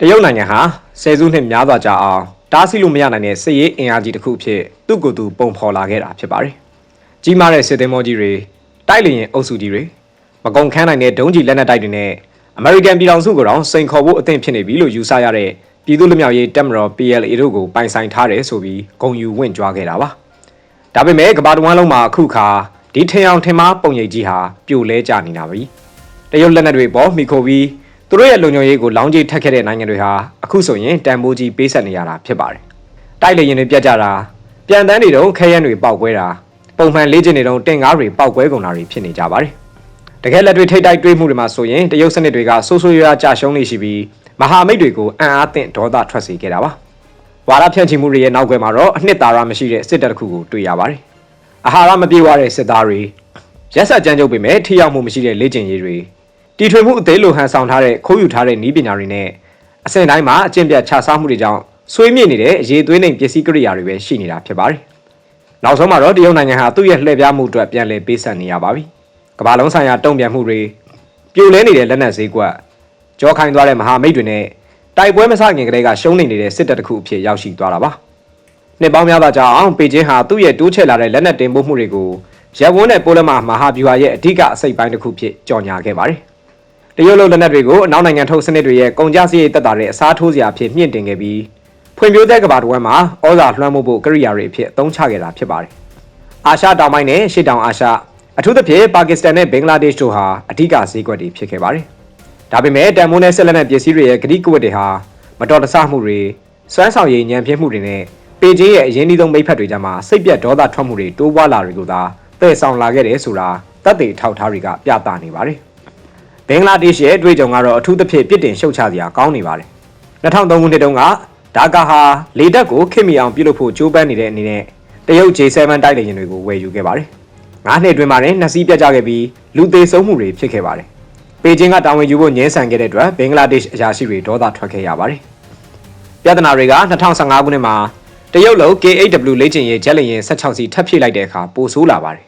တရုတ်နိုင်ငံဟာဆယ်စုနှစ်များစွာကြာအောင်တားဆီးလို့မရနိုင်တဲ့စစ်ရေးအင်အားကြီးတစ်ခုအဖြစ်သူ့ကိုယ်သူပုံဖော်လာခဲ့တာဖြစ်ပါတယ်။ကြီးမားတဲ့စစ်သည်မောကြီးတွေတိုက်လျင်အုပ်စုကြီးတွေမကုံခန်းနိုင်တဲ့ဒုံးကြီးလက်နက်တိုက်တွေနဲ့အမေရိကန်ပြည်ထောင်စုကိုတော့စိန်ခေါ်ဖို့အသင့်ဖြစ်နေပြီလို့ယူဆရတဲ့ပြည်သူ့လူမျိုးရေးတက်မတော် PLA တို့ကိုပိုင်ဆိုင်ထားတယ်ဆိုပြီးဂုံယူဝင့်ကြွားခဲ့တာပါ။ဒါပေမဲ့ကမ္ဘာတစ်ဝန်းလုံးမှာအခုခါဒီထင်အောင်ထင်မှားပုံရိပ်ကြီးဟာပြိုလဲကျနေတာပြီ။တရုတ်လက်နက်တွေပေါ်မိခိုပြီး သူတို့ရဲ့လုံခြုံရေးကိုလောင်းကြီးထက်ခဲ့တဲ့နိုင်ငံတွေဟာအခုဆိုရင်တန်ဖိုးကြီးပေးဆက်နေရတာဖြစ်ပါတယ်။တိုက်လေရင်တွေပြတ်ကြတာပြန်တန်းတွေတော့ခဲရန်တွေပောက်ကွဲတာပုံမှန်လေ့ကျင့်နေတော့တင်ကားတွေပောက်ကွဲကုန်တာတွေဖြစ်နေကြပါတယ်။တကယ်လက်တွေထိတ်တိုက်တွေးမှုတွေမှာဆိုရင်တရုတ်စနစ်တွေကဆိုးဆိုးရွားရွားကြာရှုံးနေရှိပြီးမဟာမိတ်တွေကိုအံ့အားသင့်ဒေါသထွက်စေခဲ့တာပါ။ဝါရဖြန့်ချီမှုတွေရဲ့နောက်ွယ်မှာတော့အနှစ်သာရမရှိတဲ့စစ်တပ်တစ်ခုကိုတွေ့ရပါတယ်။အာဟာရမပြေဝတဲ့စစ်သားတွေရက်ဆက်ကြမ်းကြုတ်ပေမဲ့ထိရောက်မှုမရှိတဲ့လေ့ကျင့်ရေးတွေ တီထွေမှုအသေးလိုဟန်ဆောင်ထားတဲ့ခိုးယူထားတဲ့ဤပညာတွေနဲ့အစဉ်တိုင်းမှာအကျင့်ပြတ်ခြစားမှုတွေကြောင့်ဆွေးမြေ့နေတဲ့အရေးသွေးနှိမ်ပစ္စည်းကိရိယာတွေပဲရှိနေတာဖြစ်ပါတယ်။နောက်ဆုံးမှာတော့တရုတ်နိုင်ငံဟာသူ့ရဲ့လှည့်ပြားမှုအတွက်ပြန်လည်ပေးဆပ်နေရပါပြီ။ကမ္ဘာလုံးဆိုင်ရာတုံ့ပြန်မှုတွေပြိုလဲနေတဲ့လက်နက်ဈေးကွက်ကြောခိုင်းသွားတဲ့မဟာမိတ်တွေနဲ့တိုက်ပွဲမစခင်ကတည်းကရှုံးနေနေတဲ့စစ်တပ်တစ်ခုအဖြစ်ရောက်ရှိသွားတာပါ။နှစ်ပေါင်းများစွာကြာအောင်ပေကျင်းဟာသူ့ရဲ့တိုးချဲ့လာတဲ့လက်နက်တင်ပို့မှုတွေကိုရပ်ဝန်းနဲ့ပိုလမမဟာဗျူဟာရဲ့အဓိကအစိတ်ပိုင်းတစ်ခုဖြစ်ကြော်ညာခဲ့ပါတယ်။ တရုတ်လိုလက်နက်တွေကိုအနောက်နိုင်ငံထုတ်စနစ်တွေရဲ့ကုန်ကျစရိတ်တက်တာတဲ့အစားထိုးစရာဖြစ်မြင့်တင်ခဲ့ပြီးဖွံ့ဖြိုးတဲ့ကမ္ဘာတစ်ဝန်းမှာဩဇာလွှမ်းမိုးဖို့ကရိယာတွေအဖြစ်အသုံးချခဲ့တာဖြစ်ပါတယ်။အာရှတောင်ပိုင်းနဲ့ရှေ့တောင်အာရှအထူးသဖြင့်ပါကစ္စတန်နဲ့ဘင်္ဂလားဒေ့ရှ်တို့ဟာအဓိကဈေးကွက်တွေဖြစ်ခဲ့ပါတယ်။ဒါပေမဲ့တန်မိုးနဲ့ဆက်လက်တဲ့ပစ္စည်းတွေရဲ့ဂတိကဝတ်တွေဟာမတော်တဆမှုတွေစွမ်းဆောင်ရည်ညံပြင်းမှုတွေနဲ့ပေကျင်းရဲ့အရင်းနှီးဆုံးမိဖက်တွေကြမှာစိတ်ပြတ်ဒေါသထွက်မှုတွေတိုးပွားလာတွေကိုသာတည်ဆောင်လာခဲ့တယ်ဆိုတာတပ်တွေထောက်ထားတွေကပြသနေပါတယ်။ ဘင်္ဂလားဒေ့ရှ်ရဲ့အတွေ့အကြုံကတော့အထူးသဖြင့်ပြစ်တင်ရှုတ်ချစရာကောင်းနေပါတယ်2003ခုနှစ်တုန်းကဒါကာဟာလေတပ်ကိုခင်မီအောင်ပြုလုပ်ဖို့ကြိုးပမ်းနေတဲ့အနေနဲ့တရုတ် J7 တိုက်လေယာဉ်တွေကိုဝယ်ယူခဲ့ပါတယ်ငါးနှစ်အတွင်းမှာနှစ်စီးပြတ်ကျခဲ့ပြီးလူသေးဆုံးမှုတွေဖြစ်ခဲ့ပါတယ်ပေကျင်းကတာဝန်ယူဖို့ညှင်းဆန်ခဲ့တဲ့အတွက်ဘင်္ဂလားဒေ့ရှ်အရာရှိတွေဒေါသထွက်ခဲ့ရပါတယ်ပြဿနာတွေက2015ခုနှစ်မှာတရုတ်လုံ KAW လေ့ကျင့်ရေးဂျက်လေယာဉ်16စီးထပ်ဖြည့်လိုက်တဲ့အခါပိုဆိုးလာပါတယ်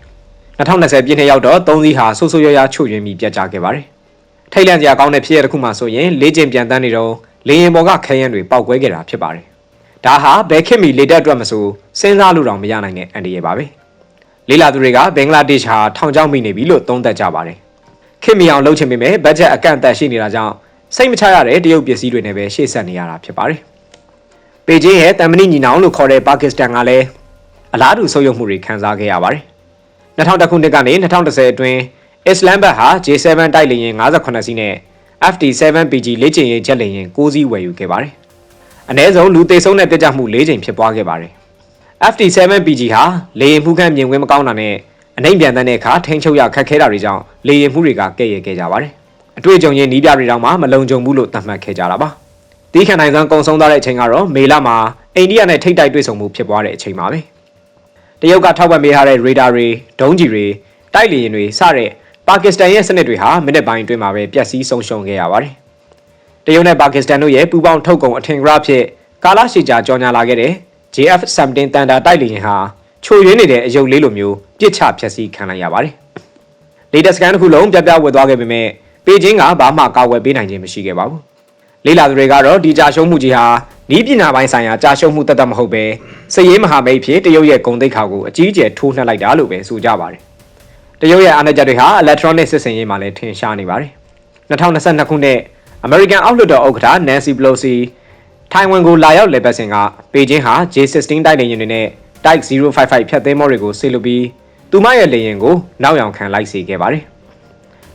2020ပြည့်နှစ်ရောက်တော့3စီးဟာဆိုးဆိုးရွားရွားချွတ်ယွင်းပြီးပြတ်ကျခဲ့ပါတယ် ထိတ်လန့်စရာကောင်းတဲ့ဖြစ်ရတစ်ခုမှဆိုရင်လေ့ကျင့်ပြန်တန်းနေတော့လေရင်ပေါ်ကခဲယမ်းတွေပောက်ကွဲခဲ့တာဖြစ်ပါတယ်။ဒါဟာဘယ်ခေတ်မီလေတက်အတွက်မဆိုစဉ်းစားလို့တော့မရနိုင်တဲ့အန်ဒီရပါပဲ။လေးလာသူတွေကဘင်္ဂလားဒေ့ရှ်ဟာထောင်ချောက်မိနေပြီလို့သုံးသပ်ကြပါတယ်။ခေတ်မီအောင်လုပ်ချင်ပေမဲ့ဘတ်ဂျက်အကန့်အသတ်ရှိနေတာကြောင့်စိတ်မချရတဲ့တရုတ်ပစ္စည်းတွေနဲ့ပဲရှေ့ဆက်နေရတာဖြစ်ပါတယ်။ပေကျင်းရဲ့တမ်မနီညီနောင်လို့ခေါ်တဲ့ပါကစ္စတန်ကလည်းအလားတူဆုပ်ယုပ်မှုတွေခံစားခဲ့ရပါတယ်။2000ခုနှစ်ကနေ2010အတွင်း အစ္စလမ်ဘတ်ဟာ J7 တိုက်လေယာဉ်58စီးနဲ့ FD7PG လေ့ကျင့်ရေးဂျက်လေယာဉ်6စီးဝယ်ယူခဲ့ပါတယ်။အ ਨੇ ဆုံးလူသေဆုံးတဲ့တက်ကြမှု၄ချိန်ဖြစ်ပွားခဲ့ပါတယ်။ FD7PG ဟာလေယာဉ်မှုခန့်မြင်ကွင်းမကောင်းတာနဲ့အနိုင်ပြန်တဲ့အခါထိန်းချုပ်ရခက်ခဲတာတွေကြောင့်လေယာဉ်မှုတွေကကဲ့ရဲ့ခဲ့ကြပါတယ်။အတွေ့အကြုံချင်းနီးပြတွေတောင်မှမလုံခြုံဘူးလို့သတ်မှတ်ခဲ့ကြတာပါ။တီးခန်နိုင်စွမ်းကုံဆုံးသွားတဲ့အချိန်ကတော့မေလမှာအိန္ဒိယနဲ့ထိတ်တိုက်တွေ့ဆုံမှုဖြစ်ပွားတဲ့အချိန်ပါပဲ။တရုတ်ကထောက်ပံ့ပေးထားတဲ့ရေဒါတွေဒုံးကျည်တွေတိုက်လေယာဉ်တွေစတဲ့ ပါကစ္စတန်ရဲ့စနစ်တွေဟာမိနစ်ပိုင်းအတွင်းမှာပဲပျက်စီးဆုံးရှုံးခဲ့ရပါတယ်။တရုတ်နဲ့ပါကစ္စတန်တို့ရဲ့ပူးပေါင်းထုတ်ကုန်အထင်ကရဖြစ်ကာလရှည်ကြာကြော်ညာလာခဲ့တဲ့ JF-17 တန်တာတိုက်လေယာဉ်ဟာချိုရင်းနေတဲ့အယုတ်လေးလိုမျိုးပြစ်ချဖျက်ဆီးခံလိုက်ရပါတယ်။လေတက်စကန်တစ်ခုလုံးပြပြဝတ်သွားခဲ့ပေမဲ့ပေကျင်းကဘာမှကာဝယ်ပေးနိုင်ခြင်းမရှိခဲ့ပါဘူး။လေးလာသူတွေကတော့ဒီကြာရှုံးမှုကြီးဟာနီးပညာပိုင်းဆိုင်ရာကြာရှုံးမှုတသက်မဟုတ်ပဲစည်ရေးမဟာမိတ်ဖြစ်တရုတ်ရဲ့ဂုံတိတ်ခါကိုအကြီးအကျယ်ထိုးနှက်လိုက်တာလို့ပဲဆိုကြပါတယ် တရုတ်ရဲ့အားနည်းချက်တွေဟာ electronic စစ်စင်ရေးမှာလည်းထင်ရှားနေပါတယ်2022ခုနှစ်အမေရိကန်အောက်လွှတ်တော်ဥက္ကဋ္ဌ Nancy Pelosi ထိုင်ဝမ်ကိုလာရောက်လည်ပတ်စဉ်ကပေကျင်းဟာ J16 တိုက်လေယာဉ်တွေနဲ့ Type 055ဖြတ်သင်းမောတွေကိုဆေးလုပ်ပြီးသူမရဲ့လေယာဉ်ကိုနောက်ယောင်ခံလိုက်စေခဲ့ပါတယ်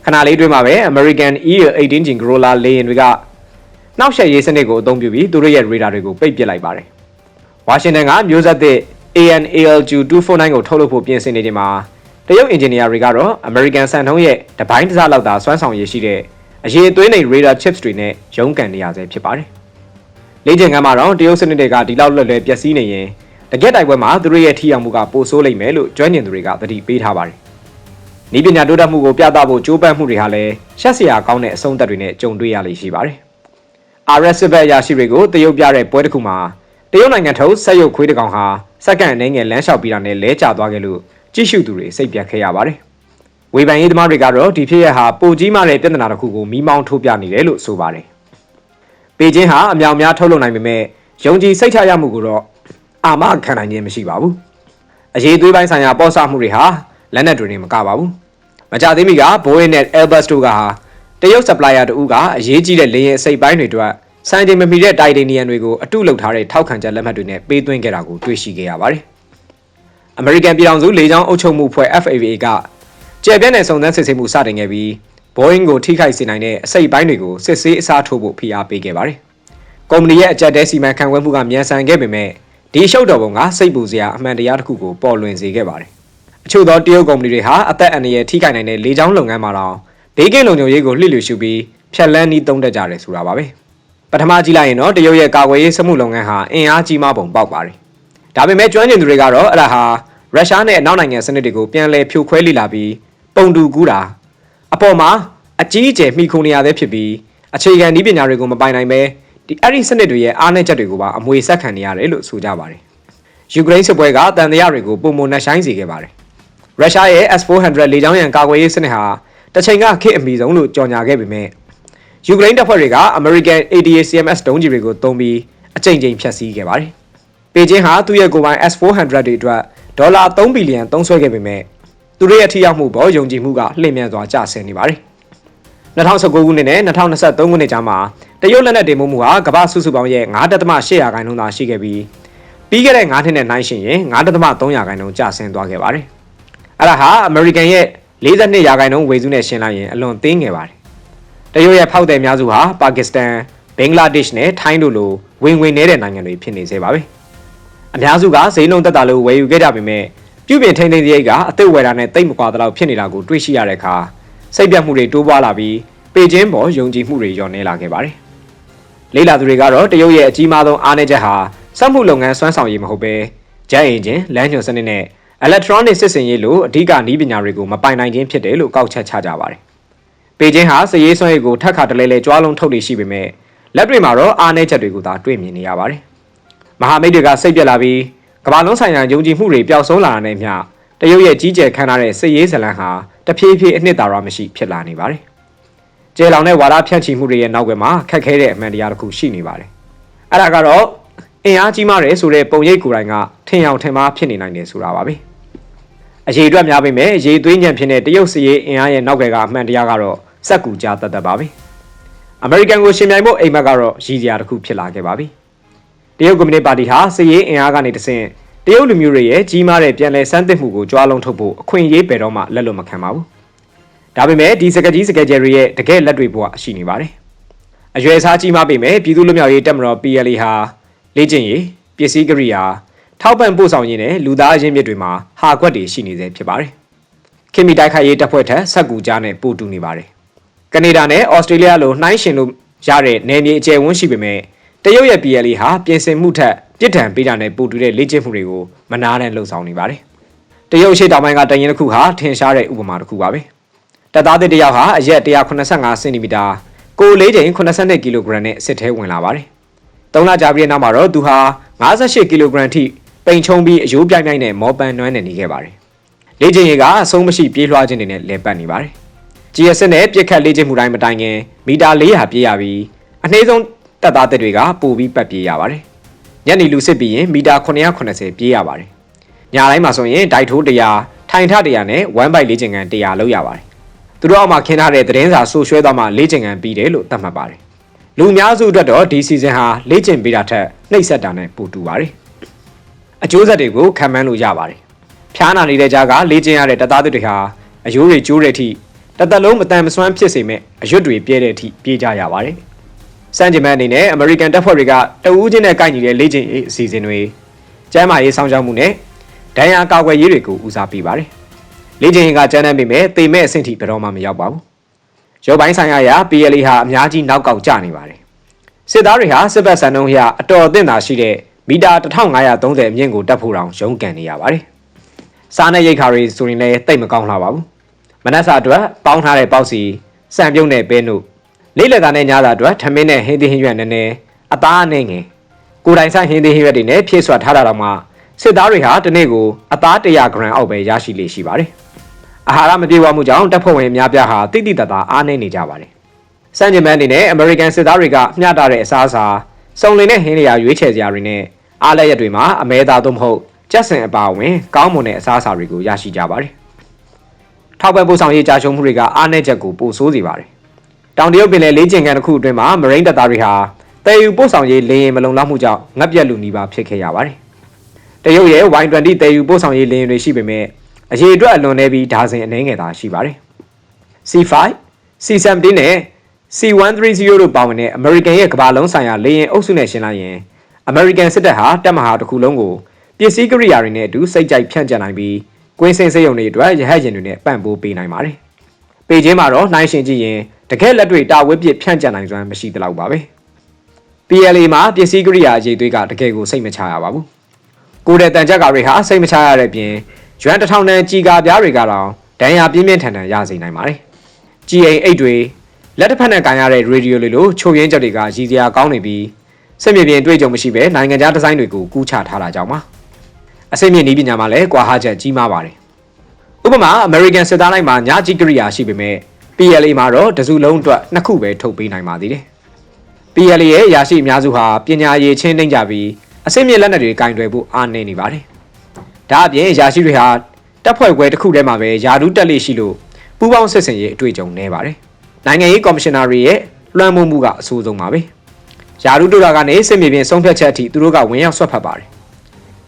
ခဏလေးတွင်းမှာပဲ American EA18 ဂျင် Corolla လေယာဉ်တွေကနှောက်ယှက်ရေးစနစ်ကိုအသုံးပြုပြီးသူတို့ရဲ့ radar တွေကိုပိတ်ပစ်လိုက်ပါတယ်ဝါရှင်တန်ကမျိုးဆက်သစ် ANALQ 249ကိုထုတ်လုပ်ဖို့ပြင်ဆင်နေချိန်မှာ တရုတ်အင်ဂျင်နီယာတွေကတော့ American စံနှုန်းရဲ့တပိုင်းတစ်စလောက်သာစွမ်းဆောင်ရည်ရှိတဲ့အရေးအသွေးနေ radar chips တွေနဲ့ရုန်းကန်နေရဆဲဖြစ်ပါတယ်။လေ့ကျင့်ခန်းမှာတော့တရုတ်စနစ်တွေကဒီလောက်လွယ်လွယ်ပျက်စီးနေရင်တကက်တိုက်ပွဲမှာသူတို့ရဲ့ထိရောက်မှုကပိုဆိုးလိမ့်မယ်လို့ကျွမ်းကျင်သူတွေကသတိပေးထားပါတယ်။ဤပညာတိုးတက်မှုကိုပြသဖို့ကြိုးပမ်းမှုတွေဟာလည်းရှက်စရာကောင်းတဲ့အဆုံးသက်တွေနဲ့ကြုံတွေ့ရလိမ့်ရှိပါတယ်။ RS ဘက်အရာရှိတွေကိုတရုတ်ပြတဲ့ပွဲတစ်ခုမှာတရုတ်နိုင်ငံထုတ်ဆက်ရုပ်ခွေးတကောင်ဟာစက္ကန့်အနေငယ်လမ်းလျှောက်ပြီးတာနဲ့လဲကျသွားခဲ့လို့ ကြည့်ရှုသူတွေစိတ်ပြတ်ခဲ့ရပါတယ်။ဝေဖန်ရေးသမားတွေကတော့ဒီဖြစ်ရဟာပိုကြီးမားတဲ့ပြဿနာတစ်ခုကိုမိမောင်းထိုးပြနေတယ်လို့ဆိုပါတယ်။ပေကျင်းဟာအမြောင်များထုတ်လုပ်နိုင်ပေမဲ့ယုံကြည်စိတ်ချရမှုကိုတော့အာမခံနိုင်ခြင်းမရှိပါဘူးအရေးသွေးပိုင်းဆိုင်ရာပေါ်ဆမှုတွေဟာလက်နက်တွေနဲ့မကပါဘူးမကြသေးမီက Boeing နဲ့ Airbus တို့ကဟာတရုတ် supplier တူကအရေးကြီးတဲ့လေယာဉ်အစိပ်ပိုင်းတွေအတွက်စံချိန်မမီတဲ့တိုင်တေနီယမ်တွေကိုအတုလုပ်ထားတဲ့ထောက်ခံချက်လက်မှတ်တွေနဲ့ပေးသွင်းခဲ့တာကိုတွေ့ရှိခဲ့ရပါတယ် အမေရိကန်ပြည်ထောင်စုလေကြောင်းအုပ်ချုပ်မှုဖွဲ့ FAA ကကြယ်ပြန့်တဲ့စုံစမ်းစစ်ဆေးမှုစတင်ခဲ့ပြီး Boeing ကိုထိခိုက်စေနိုင်တဲ့အစိပ်ပိုင်းတွေကိုစစ်ဆေးအစားထိုးဖို့ဖိအားပေးခဲ့ပါတယ်။ကုမ္ပဏီရဲ့အကြက်တဲစီမံခန့်ခွဲမှုကမြန်ဆန်ခဲ့ပေမဲ့ဒီရှုပ်တော်ပုံကစိတ်ပူစရာအမှန်တရားတစ်ခုကိုပေါ်လွင်စေခဲ့ပါတယ်။အချို့သောတရုတ်ကုမ္ပဏီတွေဟာအသက်အန္တရာယ်ထိခိုက်နိုင်တဲ့လေကြောင်းလုပ်ငန်းမှာတော့ဘေးကင်းလုံခြုံရေးကိုလှစ်လျူရှုပြီးဖြတ်လန်းပြီးတုံးတက်ကြတယ်ဆိုတာပါပဲ။ပထမကြည့်လိုက်ရင်တော့တရုတ်ရဲ့ကာကွယ်ရေးစမှုလုပ်ငန်းဟာအင်အားကြီးမားပုံပေါက်ပါတယ်။ ဒါပေမဲ့ကျွမ်းကျင်သူတွေကတော့အဲ့ဒါဟာရုရှားနဲ့အနောက်နိုင်ငံစနစ်တွေကိုပြန်လည်ဖြိုခွဲလိလာပြီးပုံတူကူးတာအပေါ်မှာအကြီးအကျယ်မိခုံနေရသေးဖြစ်ပြီးအခြေခံနည်းပညာတွေကိုမပိုင်နိုင်ပဲဒီအဲ့ဒီစနစ်တွေရဲ့အားနည်းချက်တွေကိုပါအမွေဆက်ခံနေရတယ်လို့ဆိုကြပါတယ်။ယူကရိန်းစစ်ပွဲကတန်တရားတွေကိုပုံမနှက်ဆိုင်စေခဲ့ပါတယ်။ရုရှားရဲ့ S400 လေကြောင်းရန်ကာကွယ်ရေးစနစ်ဟာတစ်ချိန်ကခေတ်အမီဆုံးလို့ကြော်ညာခဲ့ပေမဲ့ယူကရိန်းတပ်ဖွဲ့တွေက American ATACMS ဒုံးကျည်တွေကိုသုံးပြီးအကြိမ်ကြိမ်ဖျက်ဆီးခဲ့ပါတယ်။ ပေကျင်းဟာသူ့ရဲ့ကိုယ်ပိုင် S400 တွေအတွက်ဒေါ်လာ3ဘီလီယံသုံးစွဲခဲ့ပေမဲ့သူတို့ရဲ့ထိရောက်မှုပေါ်ယုံကြည်မှုကလှည့်မြန်စွာကျဆင်းနေပါတယ်။2019ခုနှစ်နဲ့2023ခုနှစ်ကြားမှာတရုတ်လက်နက်တင်ပို့မှုဟာကမ္ဘာစုစုပေါင်းရဲ့9.8ရာခိုင်နှုန်းသာရှိခဲ့ပြီးပြီးခဲ့တဲ့9နှစ်နဲ့နှိုင်းယှဉ်ရင်9.3ရာခိုင်နှုန်းကျဆင်းသွားခဲ့ပါတယ်။အဲ့ဒါဟာအမေရိကန်ရဲ့42ရာခိုင်နှုန်းဝေစုနဲ့ရှင်းလိုက်ရင်အလွန်သေးငယ်ပါတယ်။တရုတ်ရဲ့ဖောက်သည်များစုဟာပါကစ္စတန်၊ဘင်္ဂလားဒေ့ရှ်နဲ့ထိုင်းတို့လိုဝင်ဝင်နေတဲ့နိုင်ငံတွေဖြစ်နေသေးပါပဲ။ အများစုကဈေးနှုန်းတက်တာလို့ဝယ်ယူခဲ့ကြပေမဲ့ပြုပြင်ထိန်းသိမ်းစရိတ်ကအသစ်ဝယ်တာနဲ့တိတ်မကွာတော့ဖြစ်နေတာကိုတွေ့ရှိရတဲ့အခါစိတ်ပြတ်မှုတွေတိုးပွားလာပြီးပေကျင်းပေါ်ယုံကြည်မှုတွေလျော့နေလာခဲ့ပါတယ်။လေးလာသူတွေကတော့တရုတ်ရဲ့အကြီးမားဆုံးအားနည်းချက်ဟာစက်မှုလုပ်ငန်းစွမ်းဆောင်ရည်မဟုတ်ပဲဂျက်အင်ဂျင်လမ်းညွှန်စနစ်နဲ့ electronic စစ်စင်ရေးလိုအဓိကနည်းပညာတွေကိုမပိုင်နိုင်ခြင်းဖြစ်တယ်လို့ကောက်ချက်ချကြပါတယ်။ပေကျင်းဟာစရေးစွမ်းရည်ကိုထပ်ခါတလဲလဲကြွားလုံးထုတ်နေရှိပေမဲ့လက်တွေမှာတော့အားနည်းချက်တွေကိုသာတွေ့မြင်နေရပါတယ်။ မဟာမိတ်တွေကစိတ်ပြက်လာပြီးကမ္ဘာလုံးဆိုင်ရာယုံကြည်မှုတွေပျောက်ဆုံးလာတာနဲ့မျှတရုတ်ရဲ့ကြီးကျယ်ခမ်းနားတဲ့စစ်ရေးဇလံဟာတဖြည်းဖြည်းအနှစ်သာရမရှိဖြစ်လာနေပါတယ်။ကျဲလောင်တဲ့ဝါဒဖြန့်ချီမှုတွေရဲ့နောက်ွယ်မှာခက်ခဲတဲ့အမှန်တရားတစ်ခုရှိနေပါတယ်။အဲ့ဒါကတော့အင်အားကြီးမားတယ်ဆိုတဲ့ပုံရိပ်ကိုယ်တိုင်ကထင်အောင်ထင်မှားဖြစ်နေနိုင်တယ်ဆိုတာပါပဲ။အရေးအတွက်များပေမဲ့ရေသွေးညံဖြစ်တဲ့တရုတ်စစ်ရေးအင်အားရဲ့နောက်ွယ်ကအမှန်တရားကတော့စက်ကူကြားတတ်တတ်ပါပဲ။အမေရိကန်ကိုရှင်ပြိုင်ဖို့အိမ်မက်ကတော့ရည်စရာတစ်ခုဖြစ်လာခဲ့ပါပြီ။ တရုတ်ကွန်မြူနတီပါတီဟာစစ်ရေးအင်အားကနေတဆင့်တရုတ်လူမျိုးတွေရဲ့ကြီးမားတဲ့ပြန်လည်စမ်းသစ်မှုကိုကြွားလုံးထုတ်ဖို့အခွင့်အရေးပဲတော့မှလက်လွတ်မခံပါဘူး။ဒါပေမဲ့ဒီစကကြီးစကကြယ်တွေရဲ့တကယ်လက်တွေဘဝရှိနေပါတယ်။အရွယ်စားကြီးမားပေမဲ့ပြည်သူ့လူမျိုးရေးတက်မတော် PLA ဟာလေ့ကျင့်ရေးပစ္စည်းကရိယာထောက်ပံ့ပို့ဆောင်ရေးနဲ့လူသားအချင်းမြစ်တွေမှာဟာကွက်တွေရှိနေသေးဖြစ်ပါတယ်။ခင်မီတိုက်ခိုက်ရေးတပ်ဖွဲ့ထက်ဆက်ကူကြားနဲ့ပို့တူနေပါတယ်။ကနေဒါနဲ့ဩစတြေးလျလိုနှိုင်းရှင်လို့ရတဲ့နယ်မြေအကျယ်ဝန်းရှိပေမဲ့ တရုတ်ရဲ့ PLA ဟာပြင်ဆင်မှုထက်ပြစ်ဒဏ်ပေးတာနဲ့ပိုတူတဲ့လေ့ကျင့်မှုတွေကိုမနာနဲ့လှုပ်ဆောင်နေပါတယ်။တရုတ်ရှိတောင်ပိုင်းကတရင်တစ်ခုဟာထင်ရှားတဲ့ဥပမာတစ်ခုပါပဲ။တပ်သားတစ်တယောက်ဟာအရက်185စင်တီမီတာကိုလေးချိန်82ကီလိုဂရမ်နဲ့စစ်ထဲဝင်လာပါတယ်။သုံးလကြာပြီးတဲ့နောက်မှာတော့သူဟာ58ကီလိုဂရမ်ထိပိန်ချုံပြီးအယိုးပြိုင်ပြိုင်နဲ့မော်ပန်နွမ်းနေနေခဲ့ပါတယ်။လေ့ကျင့်ရေးကအဆုံးမရှိပြေးလွှားခြင်းတွေနဲ့လဲပတ်နေပါတယ်။ GS နဲ့ပြစ်ခတ်လေ့ကျင့်မှုတိုင်းမတိုင်ခင်မီတာ400ပြေးရပြီးအနည်းဆုံး တပ်သားတွေကပို့ပြီးပတ်ပြေးရပါတယ်။ညနေလူစစ်ပြီးရင်မီတာ980ပြေးရပါတယ်။ညတိုင်းမှာဆိုရင်ဒိုက်ထိုး100ထိုင်ထ100နဲ့1ဘိုက်လေ့ကျင့်ခန်း100လောက်ရပါတယ်။သူတို့အောက်မှာခင်းထားတဲ့သတင်းစာဆိုရွှဲသွားမှလေ့ကျင့်ခန်းပြီးတယ်လို့သတ်မှတ်ပါတယ်။လူအများစုအတွက်တော့ဒီစီဇန်ဟာလေ့ကျင့်ပေးတာထက်နှိပ်စက်တာနဲ့ပိုတူပါတယ်။အကျိုးဆက်တွေကိုခံမှန်းလို့ရပါတယ်။ဖျားနာနေတဲ့ကြားကလေ့ကျင့်ရတဲ့တပ်သားတွေဟာအယိုးတွေကျိုးတဲ့အထိတသက်လုံးမတန်မစွမ်းဖြစ်စေမဲ့အရွတ်တွေပြဲတဲ့အထိပြေးကြရပါတယ်။ စံကျင်မဲ့အနေနဲ့အမေရိကန်တပ်ဖွဲ့တွေကတအူးချင်းနဲ့ကိုက်ညီတဲ့လေ့ကျင့်ရေးအစီအစဉ်တွေကျမ်းမာရေးဆောင်ရှောက်မှုနဲ့ဒဏ်ရာကာကွယ်ရေးတွေကိုဦးစားပေးပါတယ်။လေ့ကျင့်ရေးကကျန်းတမ်းပေမဲ့တေမဲ့အဆင့်ထိဘယ်တော့မှမရောက်ပါဘူး။ရုပ်ပိုင်းဆိုင်ရာရာ PLA ဟာအများကြီးနောက်ကောက်ကျနေပါတယ်။စစ်သားတွေဟာစစ်ဘက်စံနှုန်းအရအတော်အသင့်သာရှိတဲ့မီတာ1530အမြင့်ကိုတက်ဖို့တောင်ရုန်းကန်နေရပါတယ်။စားနဲ့ရိတ်ခါတွေဆိုရင်လည်းတိတ်မကောင်းလှပါဘူး။မနက်စာအတွက်ပေါင်းထားတဲ့ပေါက်စီစံပြုတ်နဲ့ပဲနု လေးလက်သားနဲ့ညသာအတွက်ထမင်းနဲ့ဟင်းသီးဟင်းရွက်နည်းနည်းအသားနဲ့ငယ်ကိုယ်တိုင်ဆိုင်ဟင်းသီးဟင်းရွက်တွေနဲ့ဖြည့်ဆွတ်ထားတာတော့မှစစ်သားတွေဟာတနေ့ကိုအသား100ဂရမ်အောက်ပဲရရှိလေရှိပါတယ်။အာဟာရမပြေဝမှုကြောင့်တပ်ဖွဲ့ဝင်များပြားဟာတိတိတတ်တာအားနည်းနေကြပါတယ်။စံကျင်မန်းအနေနဲ့ American စစ်သားတွေကမျှတတဲ့အစားအစာစုံလင်တဲ့ဟင်းလျာရွေးချယ်စရာတွေနဲ့အားလက်ရက်တွေမှာအမဲသားသို့မဟုတ်ကြက်စင်အပါအဝင်ကောင်းမွန်တဲ့အစားအစာတွေကိုရရှိကြပါတယ်။ထောက်ပံ့ပို့ဆောင်ရေးကြာရှုံးမှုတွေကအားနည်းချက်ကိုပိုဆိုးစေပါတယ်။ တောင်တရုတ်ပင်လယ်လေးကျင်ကန်တစ်ခုအတွင်းမှာမရိန်းတပ်သားတွေဟာတည်ယူပို့ဆောင်ရေးလေယာဉ်မလုံလောက်မှုကြောင့်ငတ်ပြတ်လူနီးပါဖြစ်ခဲ့ရပါတယ်။တရုတ်ရဲ့ Y20 တည်ယူပို့ဆောင်ရေးလေယာဉ်တွေရှိပေမဲ့အရေးအတွက်အလွန်နေပြီးဒါဇင်အနည်းငယ်သာရှိပါတယ်။ C5 C17 နဲ့ C130 တို့ပါဝင်တဲ့ American ရဲ့ကမ္ဘာလုံးဆိုင်ရာလေယာဉ်အုပ်စုနဲ့ရှင်းလိုက်ရင် American စစ်တပ်ဟာတပ်မဟာတစ်ခုလုံးကိုပစ္စည်းကိရိယာတွေနဲ့အတူစိတ်ကြိုက်ဖြန့်ကျက်နိုင်ပြီးကွင်းစင်စိတ်ယုံတွေအတွက်ရဟတ်ယာဉ်တွေနဲ့ပံ့ပိုးပေးနိုင်ပါတယ်။ပေကျင်းမှာတော့နှိုင်းရှင်ကြည့်ရင် တကယ်လက်တွေ့တာဝစ်ပစ်ဖြန့်ကျက်နိုင်စွမ်းမရှိသလောက်ပါပဲ။ PLA မှာပစ္စည်းကိရိယာအရေးသွေးကတကယ်ကိုစိတ်မချရပါဘူး။ကိုယ်တဲ့တန်ကြပ်ကာတွေဟာစိတ်မချရတဲ့ပြင်ရွမ်တစ်ထောင်တန်ကြီးကာပြားတွေကတော့ဒဏ်ရာပြင်းပြင်းထန်ထန်ရစေနိုင်ပါတယ်။ GA 8တွေလက်တစ်ဖက်နဲ့ကန်ရတဲ့ရေဒီယိုလေးလိုချိုရင်းချက်တွေကရည်စရာကောင်းနေပြီးစစ်မြေပြင်တွေ့ကြုံမရှိပဲနိုင်ငံခြားဒီဇိုင်းတွေကိုကူးချထားတာကြောင့်ပါအစိမ့်မြင့်နည်းပညာမှာလည်းကွာဟချက်ကြီးမားပါတယ်ဥပမာ American စစ်သားလိုက်မှာညာကြီးကရိယာရှိပေမဲ့ PLA မှာတော့တစုလုံးအတွက်နှစ်ခုပဲထုတ်ပေးနိုင်ပါသေးတယ် PLA ရဲ့ရာရှိအများစုဟာပညာရည်ချင်းနှိမ့်ကြပြီးအစိမ့်မြင့်လက်နက်တွေကင်တွယ်ဖို့အားနည်းနေပါတယ်ဒါအပြင်ရာရှိတွေဟာတပ်ဖွဲ့ခွဲတစ်ခုထဲမှာပဲယာဒူးတက်လေရှိလို့ပူးပေါင်းစစ်စင်ရေးအတွေ့အကြုံနေပါတယ်နိုင်ငံရေးကော်မရှင်နာတွေရဲ့လွှမ်းမိုးမှုကအဆိုးဆုံးပါပဲယာရုတို့တာကနေစစ်မြေပြင်ဆုံးဖြတ်ချက်အထိသူတို့ကဝင်ရောက်ဆွတ်ဖက်ပါတယ်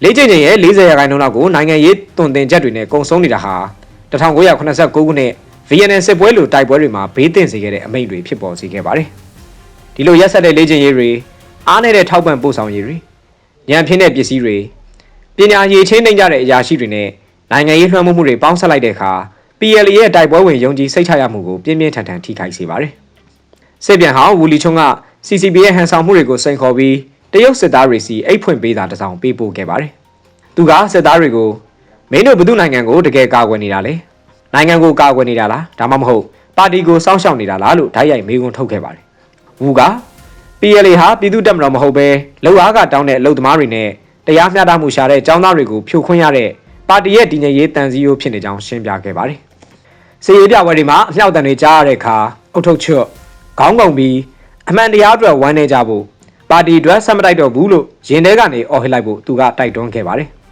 လေ့ကျင့်ချိန်ရဲ့40ရာခိုင်နှုန်းလောက်ကိုနိုင်ငံရေးတွင်တင်ချက်တွေနဲ့ကုံဆုံးနေတာဟာ1989ခုနှစ် ဗီယက်နမ်စစ်ပွဲလိုတိုက်ပွဲတွေမှာဘေးသင့်စေခဲ့တဲ့အမိန့်တွေဖြစ်ပေါ်စေခဲ့ပါတယ်ဒီလိုရက်ဆက်တဲ့လေ့ကျင့်ရေးတွေအားနည်းတဲ့ထောက်ပံ့ပို့ဆောင်ရေးတွေညံဖြစ်တဲ့ပစ္စည်းတွေပညာရည်ချင်းနှိမ့်ကြတဲ့အရာရှိတွေနဲ့နိုင်ငံရေးလွှမ်းမိုးမှုတွေပေါင်းစပ်လိုက်တဲ့အခါ PLA ရဲ့တိုက်ပွဲဝင်ယုံကြည်စိတ်ချရမှုကိုပြင်းပြင်းထန်ထန်ထိခိုက်စေပါတယ်။စစ်ပြန်ဟောင်းဝူလီချုံက CCP ရဲ့ဟန်ဆောင်မှုတွေကိုစိန်ခေါ်ပြီးတရုတ်စစ်သားတွေစီအိတ်ဖွင့်ပေးတာတစောင်ပေးပို့ခဲ့ပါတယ်။သူကစစ်သားတွေကိုမင်းတို့ဘယ်သူနိုင်ငံကိုတကယ်ကာကွယ်နေတာလဲ။ နိုင်ငံကိုကာကွယ်နေတာလားဒါမှမဟုတ်ပါတီကိုစောင့်ရှောက်နေတာလားလို့ဓာတ်ရိုက်မေးခွန်းထုတ်ခဲ့ပါတယ်။ဝူက PLA ဟာပြည်သူတပ်မတော်မဟုတ်ဘဲလောက်အားကတောင်းတဲ့အလုပ်သမားတွေနဲ့တရားမျှတမှုရှာတဲ့ចောင်းသားတွေကိုဖြိုခွင်းရတဲ့ပါတီရဲ့တည်ငြိမ်ရေးတန်စီးရိုးဖြစ်နေကြောင်းရှင်းပြခဲ့ပါတယ်။စီရေးပြပွဲတွေမှာအမြောက်တန်တွေကြားရတဲ့အခါအုတ်ထုတ်ချွတ်ခေါင်းကုန်ပြီးအမှန်တရားအတွက်ဝမ်းနေကြဖို့ပါတီအတွက်ဆက်မတိုက်တော့ဘူးလို့ရင်ထဲကနေအော်ဟစ်လိုက်ဖို့သူကတိုက်တွန်းခဲ့ပါတယ်။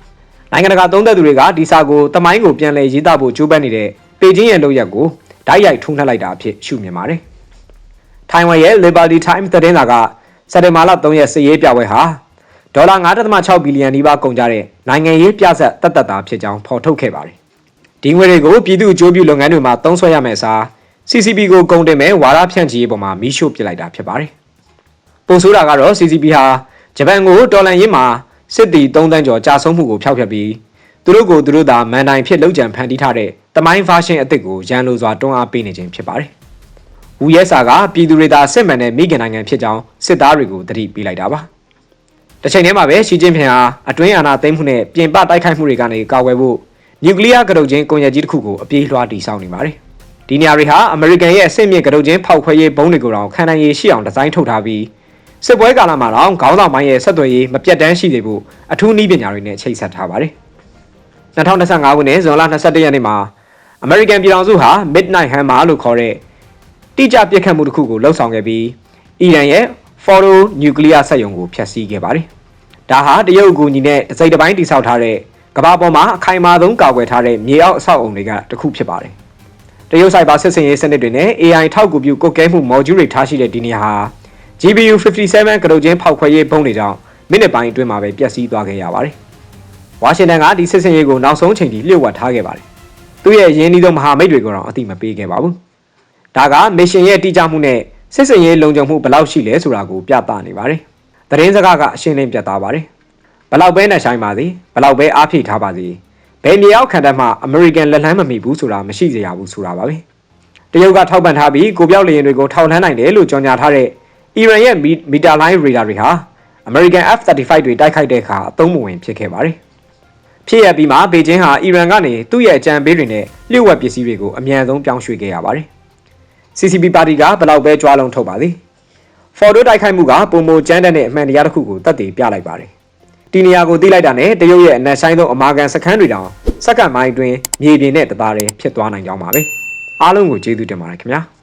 နိုင်ငံတကာသုံးသက်သူတွေကဒီစာကိုတမိုင်းကိုပြန်လည်ရေးသားဖို့ကြိုးပမ်းနေတဲ့ပေကျင်းရဲ့လုပ်ရက်ကိုဓာတ်ရိုက်ထုံးနှက်လိုက်တာအဖြစ်ရှုမြင်ပါတယ်။ထိုင်ဝမ်ရဲ့ Liberty Times သတင်းစာကစက်တင်ဘာလ3ရက်စစ်ရေးပြပွဲဟာဒေါ်လာ9.6ဘီလီယံနီးပါးကုန်ကြတဲ့နိုင်ငံရေးပြဆက်တတ်တတ်တာဖြစ်ကြောင်းဖော်ထုတ်ခဲ့ပါတယ်။ဒီငွေတွေကိုပြည်သူ့အကျိုးပြုလုပ်ငန်းတွေမှာသုံးစွဲရမယ့်အစား CCP ကိုကုန်တင်မဲ့ဝါရဖြန့်ချီရေးပေါ်မှာမီးရှို့ပစ်လိုက်တာဖြစ်ပါတယ်။ပုံဆိုးတာကတော့ CCP ဟာဂျပန်ကိုတော်လန်ရေးမှာ စစ်တီ3တန်းကျော်ကြာဆုံးမှုကိုဖျောက်ဖျက်ပြီးသူတို့ကိုသူတို့သာမန်တိုင်ဖြစ်လောက်ကြံဖန်တီးထားတဲ့တမိုင်းဖာရှင်အစ်စ်ကိုရန်လိုစွာတွန်းအားပေးနေခြင်းဖြစ်ပါတယ်။ဝူရဲစာကပြည်သူတွေသာစစ်မှန်တဲ့မိခင်နိုင်ငံဖြစ်ကြောင်းစစ်သားတွေကိုတတိပေးလိုက်တာပါ။တစ်ချိန်တည်းမှာပဲရှီကျင်းဖင်ဟာအတွင်းအာဏာသိမ်းမှုနဲ့ပြင်ပတိုက်ခိုက်မှုတွေကနေကာကွယ်ဖို့နျူကလ িয়ার ကရုတ်ချင်းကွန်ရက်ကြီးတစ်ခုကိုအပြေးလွှားတည်ဆောက်နေပါတယ်။ဒီနေရာတွေဟာအမေရိကန်ရဲ့အဆင့်မြင့်ကရုတ်ချင်းဖောက်ခွဲရေးဘုံတွေကိုတောင်ခံနိုင်ရည်ရှိအောင်ဒီဇိုင်းထုတ်ထားပြီး စစ်ပွဲကာလမှာတော့ခေါင်းဆောင်ပိုင်းရဲ့ဆက်သွယ်ရေးမပြတ်တမ်းရှိနေဖို့အထူးနည်းပညာတွေနဲ့ချိတ်ဆက်ထားပါတယ်။2025ခုနှစ်ဇွန်လ22ရက်နေ့မှာအမေရိကန်ပြည်ထောင်စုဟာ Midnight Hammer လို့ခေါ်တဲ့တိကျပြစ်ခတ်မှုတစ်ခုကိုလှုပ်ဆောင်ခဲ့ပြီးအီရန်ရဲ့ Fordo နျူကလ িয়ার စက်ရုံကိုဖျက်ဆီးခဲ့ပါတယ်။ဒါဟာတရုတ်အကူအညီနဲ့စိတ်တပိုင်းတိစောက်ထားတဲ့ကမ္ဘာပေါ်မှာအခိုင်အမာဆုံးကာကွယ်ထားတဲ့မြေအောက်အဆောက်အုံတွေကတစ်ခုဖြစ်ပါတယ်။တရုတ်ဆိုင်ဘာစစ်စင်ရေးစနစ်တွေနဲ့ AI ထောက်ကူပြုကုတ်ကဲမှု module တွေထားရှိတဲ့ဒီနေရာဟာ GPU 57ကရုတ်ချင်းဖောက်ခွဲရေးပုံတွေကြောင့်မိနစ်ပိုင်းအတွင်းမှာပဲပျက်စီးသွားခဲ့ရပါတယ်။ဝါရှင်တန်ကဒီစစ်စင်ရေးကိုနောက်ဆုံးချိန်ထိလျှို့ဝှက်ထားခဲ့ပါတယ်။သူ့ရဲ့ရင်းနှီးဆုံးမဟာမိတ်တွေကိုတော့အတိမပေးခဲ့ပါဘူး။ဒါကမစ်ရှင်ရဲ့တိကျမှုနဲ့စစ်စင်ရေးလုံခြုံမှုဘယ်လောက်ရှိလဲဆိုတာကိုပြသနေပါတယ်။သတင်းစကားကအရှင်းလင်းပြတ်သားပါတယ်။ဘယ်လောက်ပဲနဲ့ဆိုင်ပါစေဘယ်လောက်ပဲအားဖြည့်ထားပါစေဘယ်မြေအောက်ခံတက်မှအမေရိကန်လက်လန်းမမီဘူးဆိုတာမရှိစေရဘူးဆိုတာပါပဲ။တရုတ်ကထောက်ပံ့ထားပြီးကိုပြောက်လေရင်တွေကိုထောက်လှမ်းနိုင်တယ်လို့ကြေညာထားတဲ့ အီရန်ရဲ့မီတာလိုင်းရေဒါတွေဟာအမေရိကန် F-35 တွေတိုက်ခိုက်တဲ့အခါအသုံးမဝင်ဖြစ်ခဲ့ပါတယ်။ဖြစ်ရပြီးမှဘေကျင်းဟာအီရန်ကနေသူ့ရဲ့အကြံပေးတွေနဲ့လျှို့ဝှက်ပစ္စည်းတွေကိုအမြန်ဆုံးပြောင်းရွှေ့ခဲ့ရပါတယ်။ CCP ပါတီကဘလောက်ပဲကြွားလုံးထုတ်ပါသည်။ Ford တိုက်ခိုက်မှုကပုံမကျန်းတဲ့အမှန်တရားတစ်ခုကိုတက်တည်ပြလိုက်ပါတယ်။ဒီနေရာကိုသိလိုက်တာနဲ့တရုတ်ရဲ့အနက်ဆိုင်သောအမာကန်စခန်းတွေတောင်စက္ကန့်မိုင်းအတွင်းမြေပြင်နဲ့တသားတည်းဖြစ်သွားနိုင်ကြောင်းပါပဲ။အားလုံးကိုကျေးဇူးတင်ပါတယ်ခင်ဗျာ။